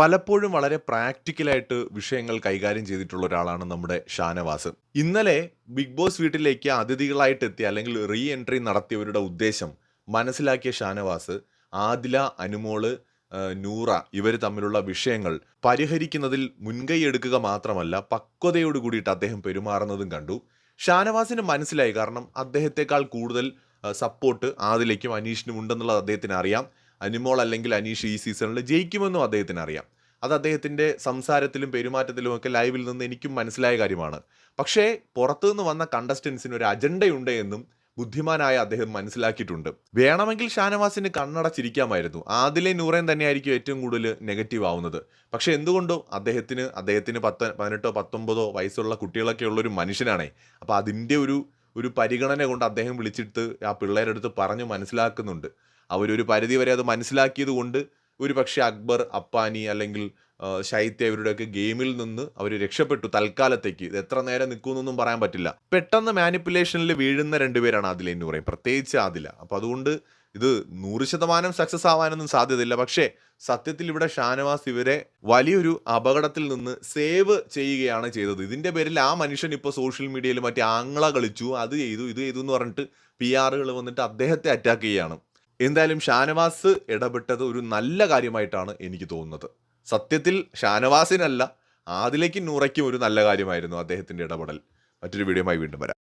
പലപ്പോഴും വളരെ പ്രാക്ടിക്കലായിട്ട് വിഷയങ്ങൾ കൈകാര്യം ചെയ്തിട്ടുള്ള ഒരാളാണ് നമ്മുടെ ഷാനവാസ്. ഇന്നലെ ബിഗ് ബോസ് വീട്ടിലേക്ക് അതിഥികളായിട്ട് എത്തിയ അല്ലെങ്കിൽ റീ എൻട്രി നടത്തിയവരുടെ ഉദ്ദേശം മനസ്സിലാക്കിയ ഷാനവാസ് ആദില അനുമോൾ നൂറ ഇവർ തമ്മിലുള്ള വിഷയങ്ങൾ പരിഹരിക്കുന്നതിൽ മുൻകൈ എടുക്കുക മാത്രമല്ല പക്വതയോട് കൂടിയിട്ട് അദ്ദേഹം പെരുമാറുന്നതും കണ്ടു. ഷാനവാസിന് മനസ്സിലായി. കാരണം അദ്ദേഹത്തെക്കാൾ കൂടുതൽ സപ്പോർട്ട് ആദിലേക്കും അനീഷിനും ഉണ്ടെന്നുള്ളത് അദ്ദേഹത്തിന് അറിയാം. അനുമോൾ അല്ലെങ്കിൽ അനീഷ് ഈ സീസണിൽ ജയിക്കുമെന്നും അദ്ദേഹത്തിന് അറിയാം. അത് അദ്ദേഹത്തിന്റെ സംസാരത്തിലും പെരുമാറ്റത്തിലും ഒക്കെ ലൈവിൽ നിന്ന് എനിക്കും മനസ്സിലായ കാര്യമാണ്. പക്ഷേ പുറത്തുനിന്ന് വന്ന കണ്ടസ്റ്റൻസിന് ഒരു അജണ്ടയുണ്ട് എന്നും ബുദ്ധിമാനായ അദ്ദേഹം മനസ്സിലാക്കിയിട്ടുണ്ട്. വേണമെങ്കിൽ ഷാനവാസിന് കണ്ണടച്ചിരിക്കാമായിരുന്നു. ആദിലെ നൂറേൻ തന്നെയായിരിക്കും ഏറ്റവും കൂടുതൽ നെഗറ്റീവ് ആവുന്നത്. പക്ഷേ എന്തുകൊണ്ടോ അദ്ദേഹത്തിന് അദ്ദേഹത്തിന് പത്ത് പതിനെട്ടോ പത്തൊമ്പതോ വയസ്സുള്ള കുട്ടികളൊക്കെ ഉള്ളൊരു മനുഷ്യനാണേ. അപ്പോൾ അതിന്റെ ഒരു ഒരു പരിഗണന കൊണ്ട് അദ്ദേഹം വിളിച്ചിട്ട് ആ പിള്ളേരുടെ അടുത്ത് പറഞ്ഞു മനസ്സിലാക്കുന്നുണ്ട്. അവരൊരു പരിധി വരെ അത് മനസ്സിലാക്കിയത് കൊണ്ട് ഒരു പക്ഷേ അക്ബർ അപ്പാനി അല്ലെങ്കിൽ ശൈത്യ ഇവരുടെയൊക്കെ ഗെയിമിൽ നിന്ന് അവർ രക്ഷപ്പെട്ടു തൽക്കാലത്തേക്ക്. ഇത് എത്ര നേരം നിൽക്കുമെന്നൊന്നും പറയാൻ പറ്റില്ല. പെട്ടെന്ന് മാനിപ്പുലേഷനിൽ വീഴുന്ന രണ്ടുപേരാണ് ആദില എന്ന് പറയും. പ്രത്യേകിച്ച് ആദില. അപ്പോൾ അതുകൊണ്ട് ഇത് നൂറ് ശതമാനം സക്സസ് ആവാനൊന്നും സാധ്യതയില്ല. പക്ഷേ സത്യത്തിൽ ഇവിടെ ഷാനവാസ് ഇവരെ വലിയൊരു അപകടത്തിൽ നിന്ന് സേവ് ചെയ്യുകയാണ് ചെയ്തത്. ഇതിന്റെ പേരിൽ ആ മനുഷ്യൻ ഇപ്പോൾ സോഷ്യൽ മീഡിയയിൽ മറ്റേ ആങ്ങള കളിച്ചു അത് ചെയ്തു ഇത് ചെയ്തു എന്ന് പറഞ്ഞിട്ട് പി ആറുകൾ വന്നിട്ട് അദ്ദേഹത്തെ അറ്റാക്ക് ചെയ്യുകയാണ്. എന്തായാലും ഷാനവാസ് ഇടപെട്ടത് ഒരു നല്ല കാര്യമായിട്ടാണ് എനിക്ക് തോന്നുന്നത്. സത്യത്തിൽ ഷാനവാസിനല്ല ആതിലേക്കും നൂറയ്ക്കും ഒരു നല്ല കാര്യമായിരുന്നു അദ്ദേഹത്തിന്റെ ഇടപെടൽ. മറ്റൊരു വീഡിയോയുമായി വീണ്ടും വരാം.